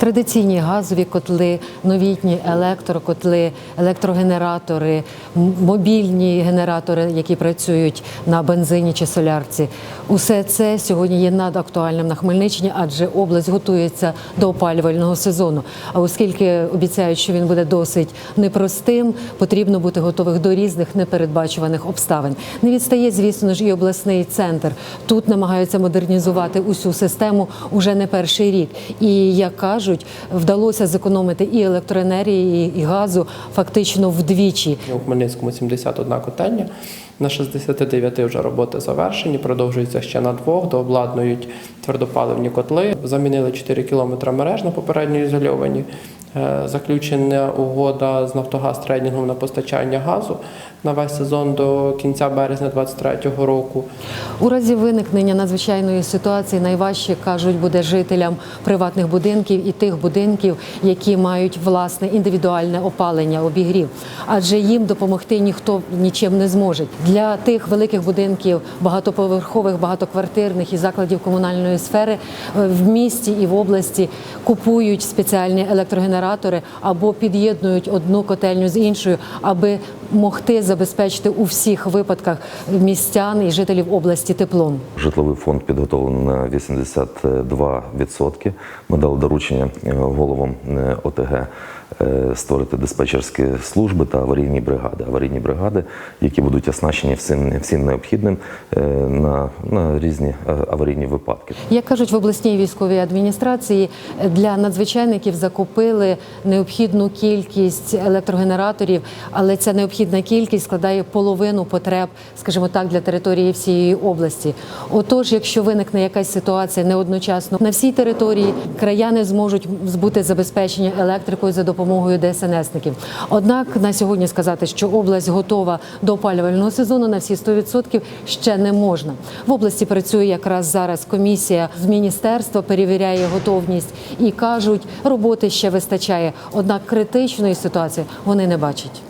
Традиційні газові котли, новітні електрокотли, електрогенератори, мобільні генератори, які працюють на бензині чи солярці. Усе це сьогодні є надактуальним на Хмельниччині, адже область готується до опалювального сезону. А оскільки обіцяють, що він буде досить непростим, потрібно бути готових до різних непередбачуваних обставин. Не відстає, звісно ж, і обласний центр. Тут намагаються модернізувати усю систему уже не перший рік. І як кажуть, вдалося зекономити і електроенергії, і газу фактично вдвічі. У Хмельницькому 71 котельня. На 69 вже роботи завершені, продовжуються ще на двох, дообладнують твердопаливні котли. Замінили 4 кілометри мереж на попередньо ізольовані. Е, Заключена угода з Нафтогаз трейдингом на постачання газу на весь сезон до кінця березня 2023 року. У разі виникнення надзвичайної ситуації найважче кажуть буде жителям приватних будинків і тих будинків, які мають власне індивідуальне опалення, обігрів, адже їм допомогти ніхто нічим не зможе. Для тих великих будинків, багатоповерхових, багатоквартирних і закладів комунальної сфери е, в місті і в області купують спеціальні електрогенератори або під'єднують одну котельню з іншою, аби могти забезпечити у всіх випадках містян і жителів області теплом. Житловий фонд підготовлений на 82%. Ми дали доручення е, головам е, ОТГ створити диспетчерські служби та аварійні бригади. Аварійні бригади, які будуть оснащені всім, всім необхідним е, на, на різні е, аварійні випадки. Як кажуть в обласній військовій адміністрації, для надзвичайників закупили необхідну кількість електрогенераторів, але ця необхідна кількість складає половину потреб, скажімо так, для території всієї області. Отож, якщо виникне якась ситуація не одночасно на всій території, краяни зможуть бути забезпечені електрикою за допомогою ДСНСників. Однак на сьогодні сказати, що область готова до опалювального сезону на всі 100% ще не можна. В області працює якраз зараз комісія з міністерства, перевіряє готовність і кажуть, роботи ще вистачає. Однак критичної ситуації вони не бачать.